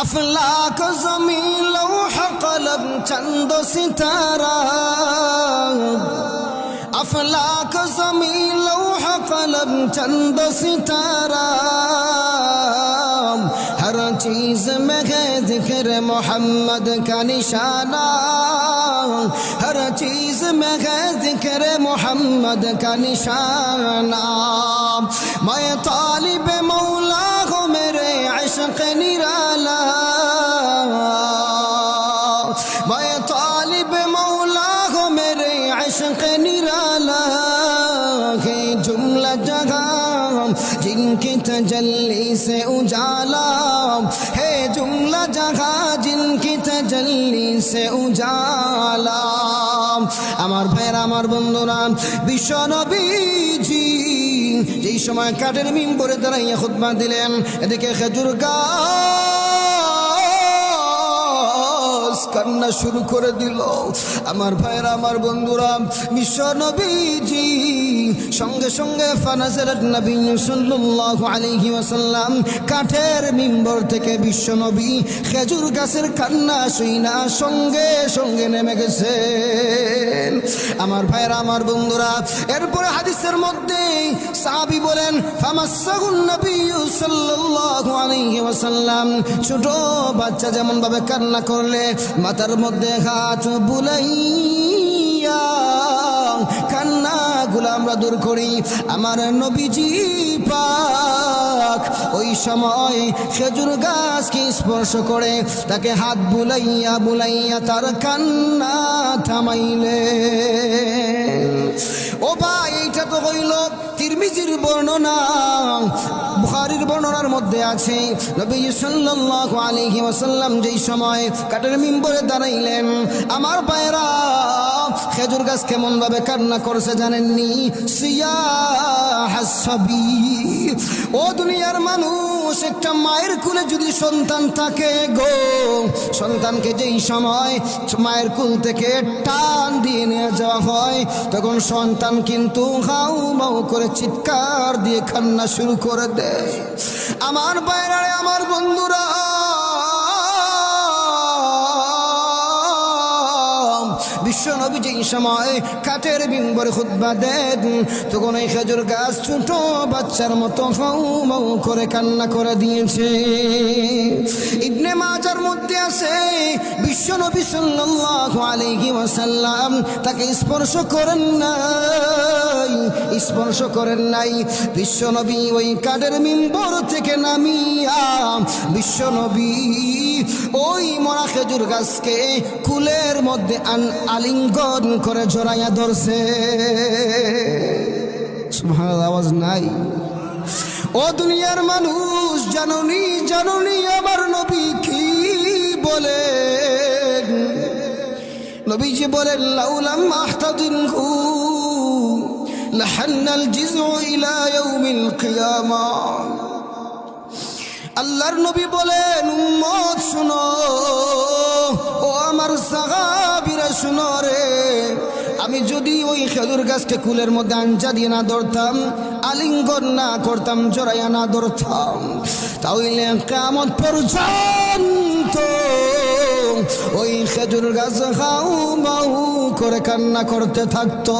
افلاک زمین لوح قلم چند ستارہ افلاک زمین لوح قلم چند ستارہ ہر چیز میں ہے ذکر محمد کا نشانہ ہر چیز میں ہے ذکر محمد کا نشانہ میں طالب مولا तजल्ली से उजाला है जुमला जगह जिनकी तजल्ली से उजाला আমার ভাইয়ের আমার বন্ধুরা বিশ্ব নবীজি যেই সময় কাঠের মিম্বরে দাঁড়াইয়া খুতবা দিলেন এদিকে খেজুর গাছ কান্না শুরু করে দিল। আমার ভাইরা আমার বন্ধুরা, বিশ্ব সঙ্গে সঙ্গে ফানাজারাত নবী সাল্লাল্লাহু আলাইহি ওয়াসাল্লাম কাঠের মিম্বর থেকে বিশ্ব নবী খেজুর গাছের কান্না শুইনা সঙ্গে সঙ্গে নেমে গেছে। আমার ভাইয়ের, আমার বন্ধুরা, এরপরে হাদিসের মধ্যে সাহাবী বলেন নবী ছোট বাচ্চা যেমন ভাবে কান্না করলে মাথার মধ্যে হাত বুলাইয়া গুলো আমরা দূর করি। আমার নবীজি পাক ওই সময় খেজুর গাছকে স্পর্শ করে তাকে হাত বুলাইয়া বুলাইয়া তার কান্না থামাইলে। ও ভাই, এইটা তো হইল তিরমিজির বর্ণনা। বুখারির বর্ণনার মধ্যে আছে, নবী সাল্লাল্লাহু আলাইহি ওয়াসাল্লাম যেই সময় কাঠের মিম্বরে দাঁড়াইলেন, আমার পায়রা খেজুর গাছ কেমন ভাবে কান্না করছে জানেননি? ও দুনিয়ার মানুষ, একটা মায়ের কুলে যদি সন্তান থাকে গো, সন্তানকে যেই সময় মায়ের কুল থেকে টান দিয়ে নিয়ে যাওয়া হয়, তখন সন্তান কিন্তু হাউ মাউ করে চিৎকার দিয়ে কান্না শুরু করে দেয়। আমার বাইরে আমার বন্ধুরা বিশ্ব নবী যেই সময় কাঠের বিম্বরে খুদ্া দেন, তখন এই খেজুর গাছ ছোট বাচ্চার মতো হাউ মাউ করে কান্না করে দিয়েছে। ইবনে মাজার মধ্যে আছে বিশ্ব নবী সাল্লাল্লাহু আলাইহি ওয়াসাল্লাম তাকে স্পর্শ করেন নাই, স্পর্শ করেন নাই। বিশ্ব নবী ওই কাঠের মিম্বর থেকে নামিয়া বিশ্ব নবী ওই মরা খেজুর গাছকে কুলের মধ্যে আন আলিঙ্গন করে জড়াইয়া ধরছে। আওয়াজ নাই। ও দুনিয়ার মানুষ, জাননি জাননি আমার নবী কি বলে নবীজি বলেন, লাউলাম আহতাদিনহু লাহান্নাল জিজু ইলা ইয়াউমিল কিয়ামা। আল্লাহর নবী বলেন আমি যদি ওই খেজুর গাছকে কুলের মধ্যে আঞ্চা দিয়ে না ধরতাম, আলিঙ্গন না করতাম, জড়াইয়া না ধরতাম, তাহলে কামত পর্যন্ত ওই খেজুর গাছ হাউ বাহু করে কান্না করতে থাকতো।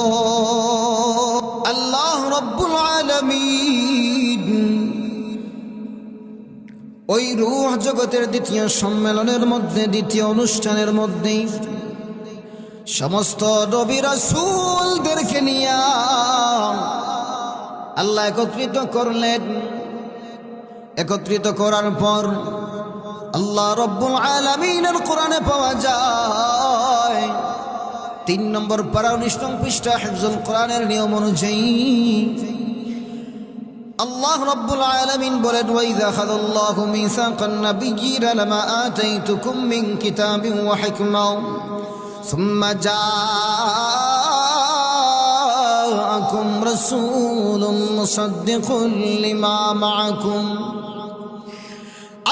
আল্লাহ রব্বুল আলামিন ওই রুহ জগতের দ্বিতীয় সম্মেলনের মধ্যে, দ্বিতীয় অনুষ্ঠানের মধ্যেই সমস্ত নবী রাসূলদেরকে নিয়ে আল্লাহ একত্রিত করলেন। একত্রিত করার পর আল্লাহ রব্বুল আলামিনের কোরআনে পাওয়া যায়, তিন নম্বর পারা উনিশ নং পৃষ্ঠা হিফজুল কোরআনের নিয়ম অনুযায়ী আল্লাহ রব্বুল আলামিন বলেন ওয়াইদা খাদাল্লাহু মিসাকান নাবিয়্যিনা লামা আতাইতুকুম মিন কিতাবিন ওয়া হিকমা সুম্মা জাআকুম রাসূলুম মুসাদ্দিকুন লিমা মাআকুম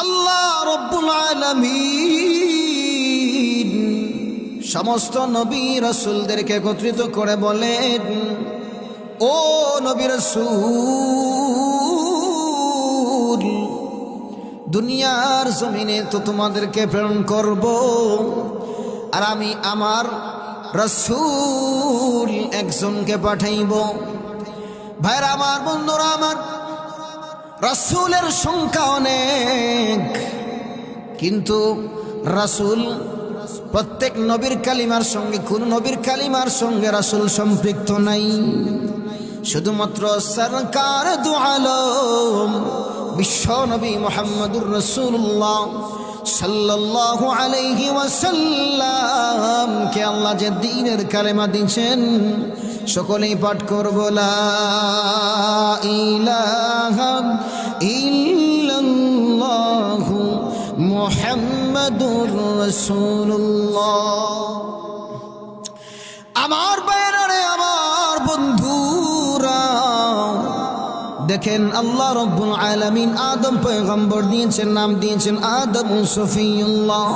আল্লাহ রব্বুল আলামিন সমস্ত নবী রাসূলদেরকে একত্রিত করে বলেন, ও নবী রাসূল, দুনিয়ার জমিনে তো তোমাদেরকে প্রেরণ করব। আর আমি আমার রসুল একজনকে পাঠাইব। ভাইরা আমার, বন্ধুরা আমার, রসুলের সংখ্যা অনেক, কিন্তু রাসূল প্রত্যেক নবীর কালিমার সঙ্গে, কোন নবীর কালিমার সঙ্গে রাসূল সম্পৃক্ত নাই। শুধুমাত্র সরকার দু আলম, বিশ্ব নবী মোহাম্মদুর রসুল্লাহ সাল্লাল্লাহু আলাইহি ওয়াসাল্লাম, কে আল্লাহ যে দ্বীনের কালেমা দিয়েছেন, সকলেই পাঠ করব, লা ইলাহা ইল্লাল্লাহু মুহাম্মাদুর রাসূলুল্লাহ। আমার দেখেন আল্লাহ রব্বুল আলামিন আদম পয়গম্বর দিয়েছেন, নাম দিয়েছেন আদম সফিউল্লাহ।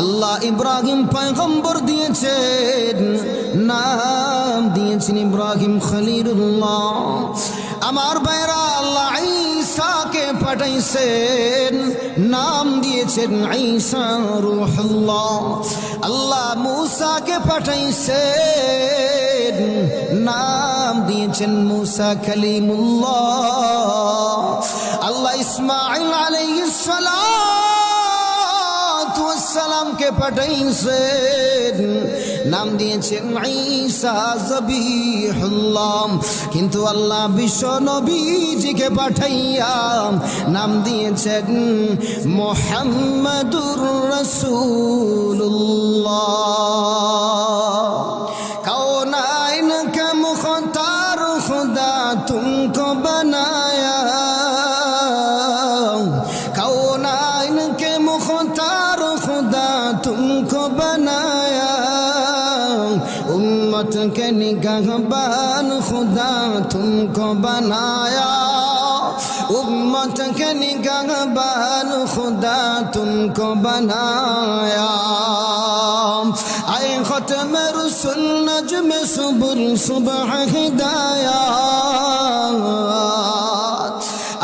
আল্লাহ ইব্রাহিম পয়গম্বর দিয়েছেন, নাম দিয়েছেন ইব্রাহিম খলিলুল্লাহ। আমার বাইরা আল্লাহ ঈসাকে পাঠাইছেন, নাম দিয়েছেন ঈসা রূহুল্লাহ। আল্লাহ মূসাকে পাঠাইছেন, নাম দিয়েছেন মূসা কালিমুল্লাহ। আল্লাহ ইসমাইল আলাইহিস সালাতু ওয়াস সালামকে পাঠাইছেন। নাম দিয়েছেন ঈসা কিন্তু আল্লাহ বিশ্ব নবীজিকে পাঠাইয়া নাম দিয়েছেন মোহাম্মদুর রসুল্লাহ तुमको बनाया कौनाइन के मुख्तार खुदा तुमको बनाया उम्मत के निगहबान खुदा तुमको बनाया उम्मत के निगहबान खुदा तुमको बनाया خاتم رسل نجم صبر صبح هدايات.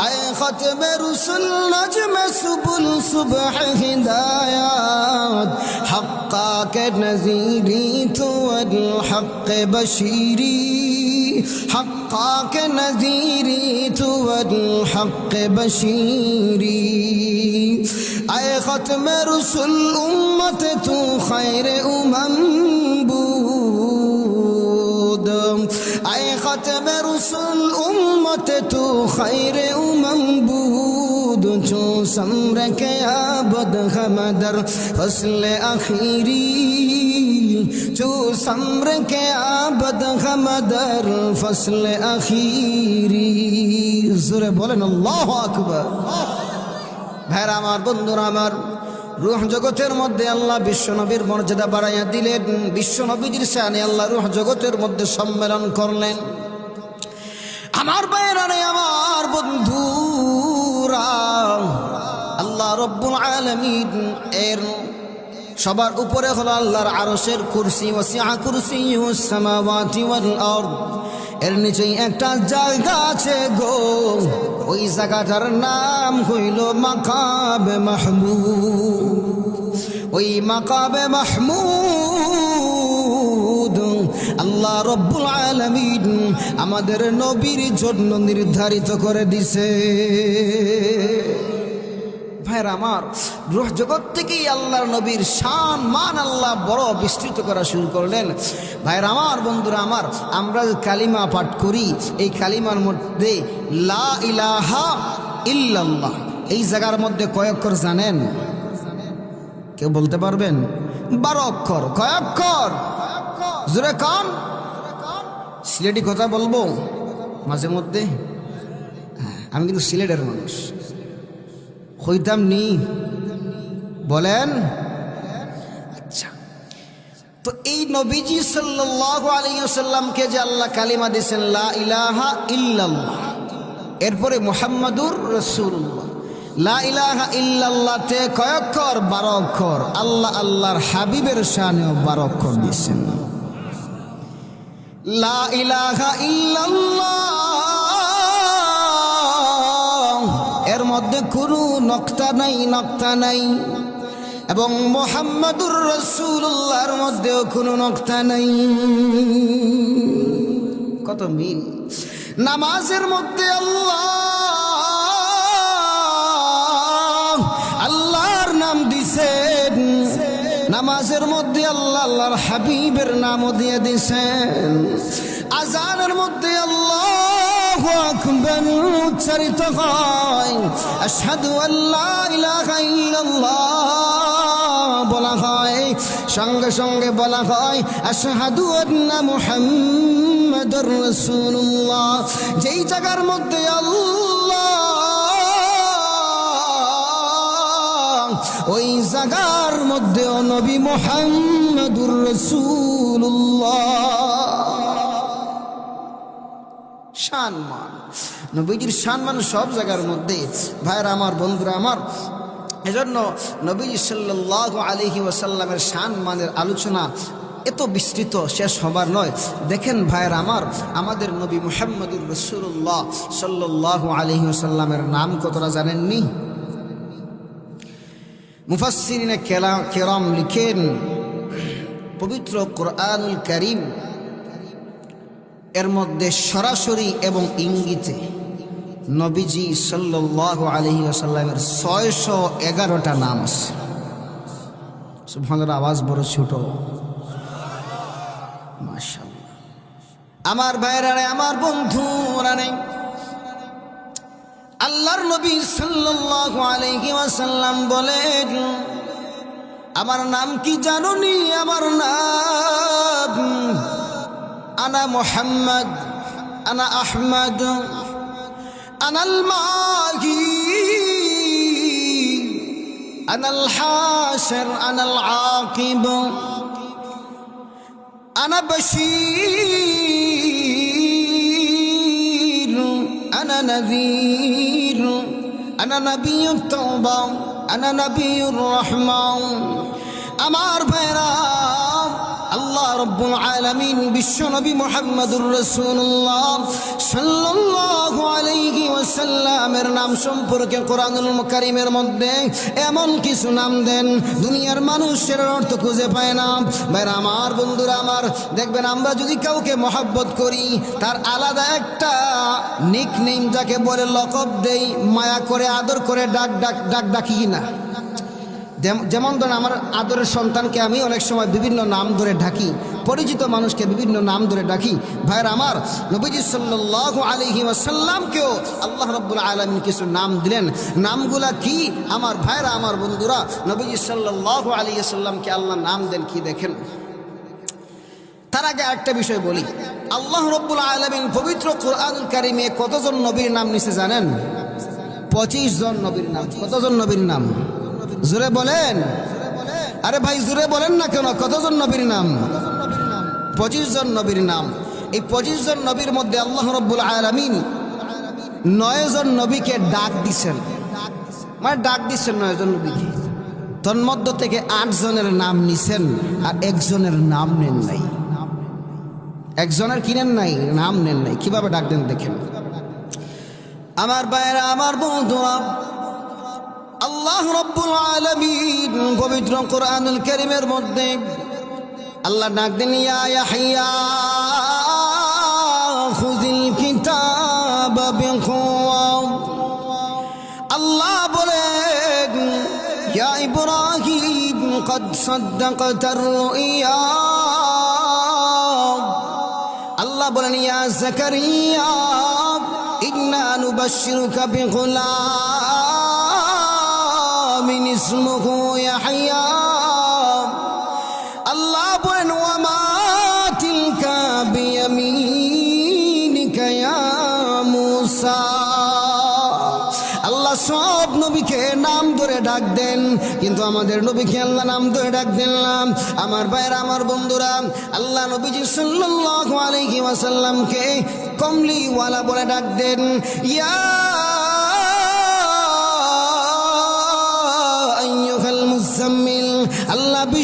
أي خاتم رسل نجم سبل صبح هدايات. حقاك نذيري تو الحق بشيري حقاك نذيري تو الحق بشيري أي ختم رسل أمة تو خير أمم. ختم رسل امت تو خیر امم بود چو سمر کے آبد خمدر فصل اخیری چو سمر کے آبد خمدر فصل اخیری زور بولن اللہ اکبر بھیر আমার বন্ধুরা আমার রুহ জগতের মধ্যে আল্লাহ বিশ্বনবীর মর্যাদা বাড়াইয়া দিলেন। বিশ্বনবীজির সানে আল্লাহ রুহ জগতের মধ্যে সম্মেলন করলেন। আমার বাইরানে আমার বন্ধুরা, আল্লাহ রব্বুল আলমিন এর সবার উপরে হলো আল্লাহর আরশের কুরসি কুরসি সামাওয়াতি ওয়াল আরদ এর নিচেই একটা জায়গা আছে গো। ওই জায়গাটার নাম হইল মাকাবে মাহমুদ। ওই মাকাবে মাহমুদ, আল্লাহ রব্বুল আলমিন আমাদের নবীর জন্য নির্ধারিত করে দিছে। ভাইরা আমার রুহ জগৎ থেকেই আল্লাহর নবীর শান মান আল্লাহ বড় বিস্তৃত করা শুরু করলেন। ভাইরা আমার বন্ধুরা আমার আমরা কালিমা পাঠ করি এই কালিমার মধ্যে লা ইলাহা ইল্লাল্লাহ এই জায়গার মধ্যে কয় অক্ষর জানেন? কেউ বলতে পারবেন? বারো অক্ষর। কয় অক্ষর? জোরে কান। সিলেটি কথা বলব? মাঝে মধ্যে? হ্যাঁ, আমি কিন্তু সিলেটের মানুষ। হইতাম নি। বলেন। আচ্ছা। তো এই নবীজি সাল্লাল্লাহু আলাইহি ওয়াসাল্লামকে যে আল্লাহ কালিমা দিয়েছেন, লা ইলাহা ইল্লাল্লাহ, এরপরে মোহাম্মদুর রাসূলুল্লাহ। লা ইলাহা ইল্লাল্লাহতে কয় অক্ষর? বারো অক্ষর। আল্লাহ আল্লাহর হাবিবের শানেও বারো অক্ষর দিয়েছেন। লা ইলাহা ইল্লাল্লাহ মধ্যে কোনো নক্তা নাই নক্তা নাই। এবং মোহাম্মদুর রসুল্লাহর মধ্যেও কোনো নক্তা নাই। কত মিল। নামাজের মধ্যে আল্লাহ, আল্লাহর নাম দিছেন। নামাজের মধ্যে আল্লাহ, আল্লাহর হাবিবের নামও দিয়ে দিছেন। আজানের মধ্যে আল্লাহ আকবার উচ্চারিত হয়। আশহাদু আল্লাহ ইলাহা ইল্লাল্লাহ বলা হয়। সঙ্গে সঙ্গে বলা হয়, আশহাদু আন্না মুহাম্মাদুর রাসূলুল্লাহ। যেই জায়গার মধ্যে আল্লাহ, ওই জায়গার মধ্যেও নবী মোহাম্মদুর রসুল্লাহ সম্মান। নবীজির সম্মান সব জায়গার মধ্যে। ভাইরা আমার, বন্ধুরা আমার, এজন্য নবীজি সাল্লাহ আলহি ওয়াসাল্লামের সম্মানের আলোচনা এত বিস্তৃত, শেষ হবার নয়। দেখেন ভাইয়ের আমার, আমাদের নবী মুহাম্মদুর রসুল্লাহ সাল্লাহ আলহি ওসাল্লামের নাম কতটা জানেননি? মুফাসসিরিনে কেলা কেরাম লিখেন, পবিত্র কোরআনুল করিম এর মধ্যে সরাসরি এবং ইঙ্গিতে নবীজি সাল্লাহ আলহি আসাল্লামের ছয়শো এগারোটা নাম আছে। সুবহানাল্লাহ, আওয়াজ বড় ছোট। মাশাআল্লাহ। আমার ভাইরা আমার বন্ধুরা নেই আল্লাহর নবী সাল্লাল্লাহু বলেন, আমার নাম কি জানুনি? আমার নাম আনা মুহাম্মদ আনা আহমদ আনাল মাহি আনাল হাসর আনাল আকিব আনা বশীর أنا نذير أنا نبي التوبة أنا نبي الرحمة আমার ভাইরা আল্লাহ রব্বুল আলামিন বিশ্বনবী মুহাম্মদুর রাসূলুল্লাহ সাল্লাল্লাহু আলাইহি ওয়াসাল্লামের নাম সম্পর্কে কোরআনুল কারীমের মধ্যে এমন কিছু নাম দেন, দুনিয়ার মানুষের অর্থ খুঁজে পায় না। ভাইরা আমার, বন্ধুরা আমার, দেখবেন আমরা যদি কাউকে মহাব্বত করি, তার আলাদা একটা নিক নেম যাকে বলে লকব দেই, মায়া করে, আদর করে, ডাক ডাক ডাক ডাকি না যেমন ধরেন আমার আদরের সন্তানকে আমি অনেক সময় বিভিন্ন নাম ধরে ডাকি, পরিচিত মানুষকে বিভিন্ন নাম ধরে ডাকি। ভাইয়ের আমার, নবীজি সাল্লাহ আলহি ওয়াসাল্লামকেও আল্লাহ রব্বুল আলমিন কিছু নাম দিলেন। নামগুলা কি? আমার ভাইরা আমার বন্ধুরা, নবীজি সাল্লাহ আলী সাল্লামকে আল্লাহ নাম দেন, কি দেখেন? তার আগে একটা বিষয় বলি। আল্লাহ রব্বুল আলমিন পবিত্র কোরআনুল কারিমে কতজন নবীর নাম নিছে জানেন? পঁচিশ জন নবীর নাম। কতজন নবীর নাম? জোরে বলেন। আরে ভাই, জোরে বলেন না কেন? কতজন নবীর নাম? পঁচিশ জন নবীর নাম। এই পঁচিশ জন নবীর মধ্যে আল্লাহ রব্বুল আলমিন নয় জন নবীকে ডাক দিছেন। মানে ডাক দিচ্ছেন নয় জন নবীকে। তন্মধ্য থেকে আট জনের নাম নিছেন আর একজনের নাম নেন নাই। একজনের কিনেন নাই? নাম নেন নাই। কীভাবে ডাক দেন দেখেন। আমার বাইরে আমার বন্ধুরা আল্লাহ রব্বুল আলামিন পবিত্র কোরআনুল কারীমের মধ্যে আল্লাহ ডাক দেন ইয়া ইয়াহইয়া খুযিল কিতাব বিকুওয়া আল্লাহ বলেন ইয়া ইব্রাহিম قد صدقت الرؤيا আল্লাহ বলেন ইয়া জাকারিয়া ইন্না নুবাশশিরুকা বিগুলামিন ইসমুহু ইয়াহইয়া আল্লাহ বলেন, ওয়ামা তিলকা বিয়ামিনিকা ইয়া মূসা। আল্লাহ সব নবীকে নাম ধরে ডাক দেন, কিন্তু আমাদের নবীকে আল্লাহ নাম ধরে ডাক দিলাম আমার ভাইরা আমার বন্ধুরা, আল্লাহ নবীজি সাল্লাল্লাহু আলাইহি ওয়াসাল্লামকে কমলিওয়ালা বলে ডাক দেন। ইয়া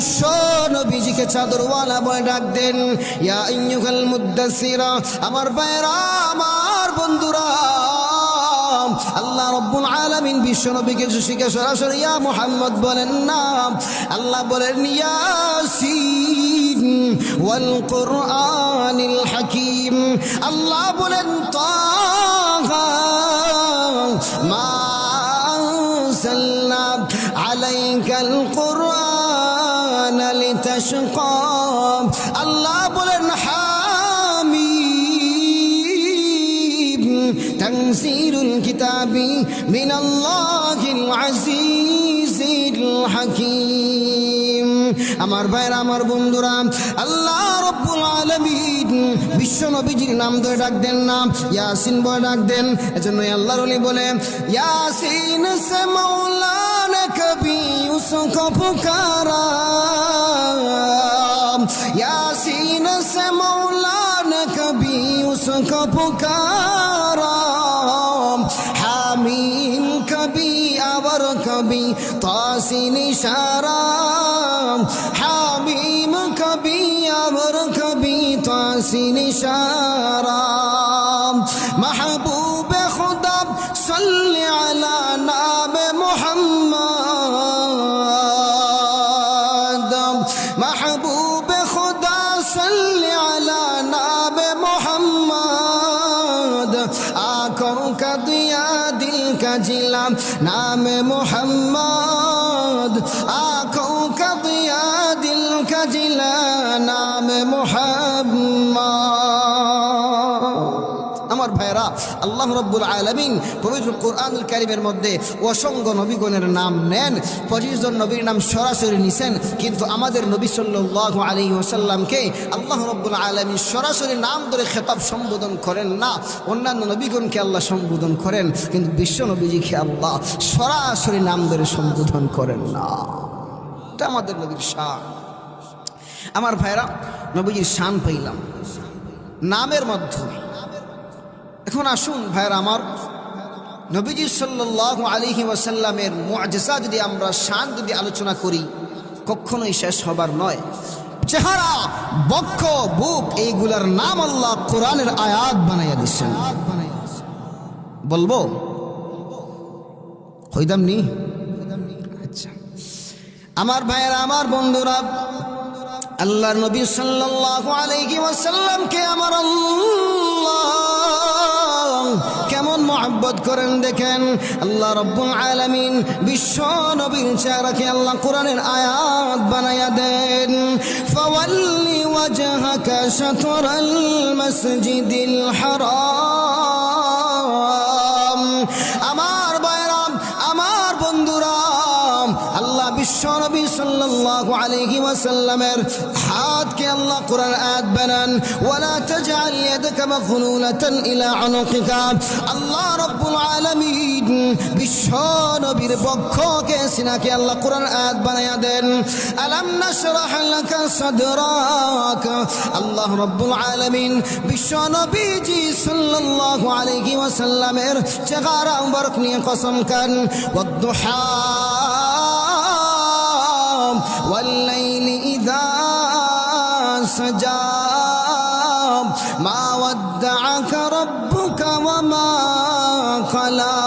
বিশ্ব নবীজিকে চাদরওয়ালা বলে ডাক দেন, ইয়া ইঞ্জুকাল মুদাসিরা আমার ভাইরা আমার বন্ধুরা, আল্লাহ রব্বুল আলমিন বিশ্ব নবীকে শিখে সরাসরি ইয়া মোহাম্মদ বলেন না। আল্লাহ বলেন, ইয়াসিন ওয়াল কোরআনিল হাকিম। আল্লাহ বলেন, তাহা মা আসকাম আল্লাহ বলেন, হামিম। তানসিরুল কিতাবি মিনাল্লাহিল আজিজিল হাকিম। আমার ভাইরা, আমার বন্ধুরা, আল্লাহ রব্বুল আলামিন বিশ্ব নবীজির নাম ধরে ডাক দেন না, ইয়াসিন বলে ডাক দেন। এজন্য আল্লাহর ওলি বলে, ইয়াসিন সে মাওলানা কবি, উসকো পুকারা। यासीन से मौला ने कभी उसको पुकारा हामीम कभी अवर कभी तासीन इशारा हामीम कभी अवर कभी तासीन इशारा আল্লাহ রব্বুল আলমিন পবিত্র কোরআনুল কারিমের মধ্যে অসংখ্য নবীগণের নাম নেন। পঁচিশ জন নবীর নাম সরাসরি নিছেন, কিন্তু আমাদের নবী সাল্লাহ আলী ওসাল্লামকে আল্লাহ রব্বুল আলমী সরাসরি নাম ধরে খেতাব সম্বোধন করেন না। অন্যান্য নবীগণকে আল্লাহ সম্বোধন করেন, কিন্তু বিশ্ব নবীজিকে আল্লাহ সরাসরি নাম ধরে সম্বোধন করেন না। এটা আমাদের নবীর শান। আমার ভাইরা, নবীজির শান পাইলাম। নামের মাধ্যমে। এখন আসুন ভাইয়ের আমার নবীজি সাল্লাহ আলিহি ওয়াসাল্লামের মুআজিজা যদি আমরা শান যদি আলোচনা করি, কখনোই শেষ হবার নয়। চেহারা, বক্ষ, বুক, এইগুলার নাম আল্লাহ কোরআনের আয়াত বানাইয়া দিচ্ছেন। বলব? হইদাম নি আচ্ছা। আমার ভাইয়েরা, আমার বন্ধুরা, আল্লাহর নবী সাল্লাল্লাহু আলাইহি ওয়াসাল্লামকে আমার আল্লাহ কেমন মহব্বত করেন দেখেন আল্লাহ রব্বুল আলামিন বিশ্ব নবীর চেহারাকে আল্লাহ কোরআনের আয়াত বানায়া দেন ফাওয়াল্লি ওয়াজহাকা শাতরাল মসজিদিল হারাম বিশ্বনবী সাল্লাল্লাহু আলাইহি ওয়াসাল্লামের হাতকে আল্লাহ কোরআন আয়াত বানান, ওয়ালা তাজআল ইয়াদাকা মাগলুলাতান ইলা আনকিকা। আল্লাহ রাব্বুল আলামিন বিশ্বনবীর বক্ষকে সিনাকে আল্লাহ কোরআন আয়াত বানায়া দেন, আলাম নাশরাহ লাকা সাদরাক? আল্লাহ রাব্বুল আলামিন বিশ্বনবীজি সাল্লাল্লাহু আলাইহি ওয়াসাল্লামের চেহারা মুবারক নিয়ে কসম কান ওয়াদ দুহা والليل إذا سجى ما ودعك ربك وما قلى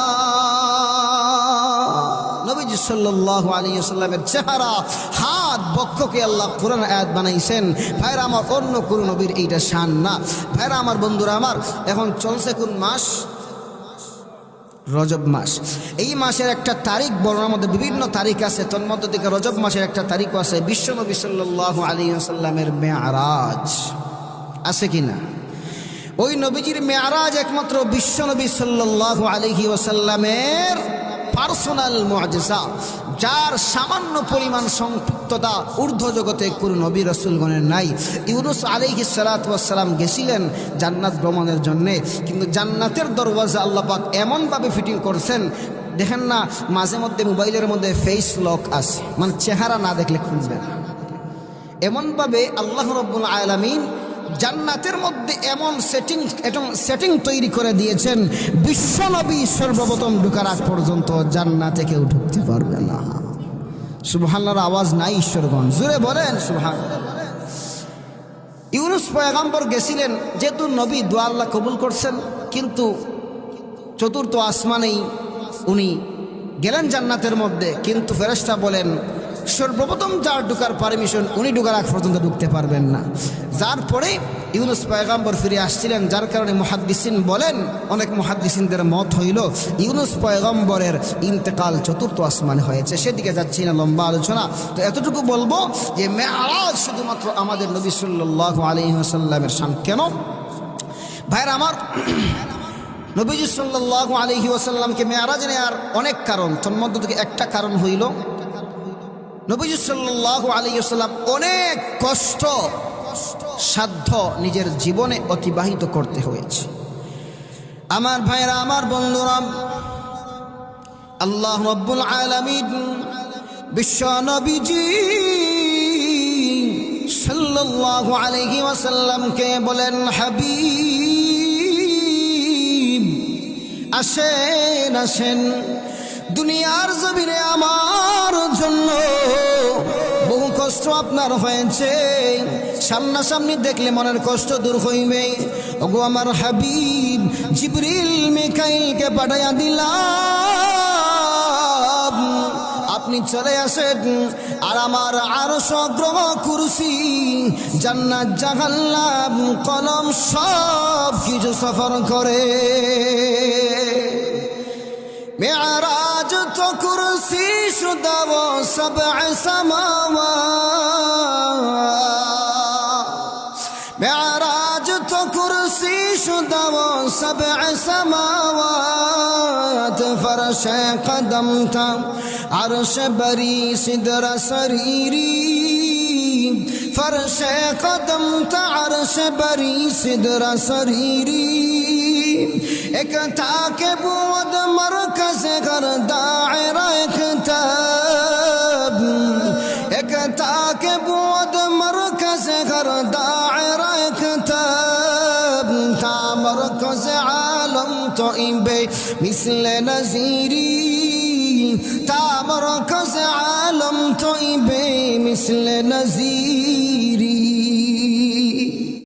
নবীজি সাল্লাল্লাহু আলাইহি সাল্লামের চেহারা হাত বক্ষকে আল্লাহ কোরআন আয়াত বানাইছেন ভাইরা আমার অন্য কোন নবীর এইটা শান না ভাইরা আমার বন্ধুরা আমার এখন চলছে কোন মাস রজব মাস। এই মাসের একটা তারিখ বর্ণার মধ্যে বিভিন্ন তারিখ আছে। তন্মধ্য থেকে রজব মাসের একটা তারিখও আছে। বিশ্বনবী সাল্লাহ আলী আসাল্লামের মেয়ারাজ। আছে কি না? ওই নবীজির মেয়ারাজ একমাত্র বিশ্বনবী সাল্লাহ আলহি ওসাল্লামের পার্সোনাল মজেসা যার সামান্য পরিমাণ সম্পৃক্ততা ঊর্ধ্ব জগতে কোনো নবী রসুলগণের নাই। ইউনুস আলিহি সালাতাম গেছিলেন জান্নাত ভ্রমণের জন্যে, কিন্তু জান্নাতের দরওয়াজা আল্লাপাক এমনভাবে ফিটিং করছেন, দেখেন না, মাঝে মধ্যে মোবাইলের মধ্যে ফেস লক আছে মানে চেহারা না দেখলে খুঁজবে না। এমনভাবে আল্লাহ রব্বুল আলমিন জান্নাতের মধ্যে এমন সেটিং এমন সেটিং তৈরি করে দিয়েছেন বিশ্বনবী সর্বপ্রথম ঢুকার আগ পর্যন্ত জান্নাতে কেউ ঢুকতে পারবে না। সুবহানার আওয়াজ নাই ঈশ্বরগঞ্জ জুড়ে বলেন সুবহান ইউনুস পয়গাম্বর গেছিলেন, যেহেতু নবী দোয়া আল্লাহ কবুল করছেন, কিন্তু চতুর্থ আসমানেই উনি গেলেন জান্নাতের মধ্যে, কিন্তু ফেরেশতা বলেন সর্বপ্রথম যার ঢুকার পারমিশন উনি ঢুকার আগ পর্যন্ত ঢুকতে পারবেন না। যার পরে ইউনুস পয়গাম্বর ফিরে আসছিলেন, যার কারণে মহাদ্দিসিন বলেন, অনেক মহাদ্দিসিনদের মত হইল, ইউনুস পয়গম্বরের ইন্তেকাল চতুর্থ আসমানে হয়েছে, সেদিকে যাচ্ছি না, লম্বা আলোচনা। তো এতটুকু বলব যে মেয়ারাজ শুধুমাত্র আমাদের নবী সাল্লাহ আলহিহাসাল্লামের শান। কেন? ভাইয়ের আমার, নবীজি সাল্লাহ আলহি ওসাল্লামকে মেয়ারাজ নেওয়ার অনেক কারণ তন্মধ্য থেকে একটা কারণ হইল নবীজি সাল্লাহ আলহি অনেক কষ্ট, সাধ্য নিজের জীবনে অতিবাহিত করতে হয়েছে। আমার ভাইরা আমার বন্ধুরা, আল্লাহ রব্বুল আলমিন বিশ্ব নবীজি সাল্লাল্লাহু আলাইহি ওয়াসাল্লামকে বলেন, হাবিব, আসেন আসেন। দুনিয়ার জমিনে আপনার হয়েছে। সামনাসামনি দেখলে মনের কষ্ট দূর হইবে। ওগো আমার হাবিব, জিবরিল মিকাইলকে পাঠাইয়া দিলাম। আপনি চলে আসেন, আর আমার আরও সগ্রহ কুরসি, জান্নাত জাহান্নাম, কলম সব কিছু সফর করে। মেয়ারাজ তো কুরসি শুদাব সব সমাওয়া معراج تو کرسی شدہ وہ سبع سماوات فرش قدم تھا عرش بری صدر سریری. فرش قدم تھا عرش صدر سریری. ایک تھا کہ بود مرکز گھر مثل نظیری تھا مرکز عالم تو بے مثل نظیر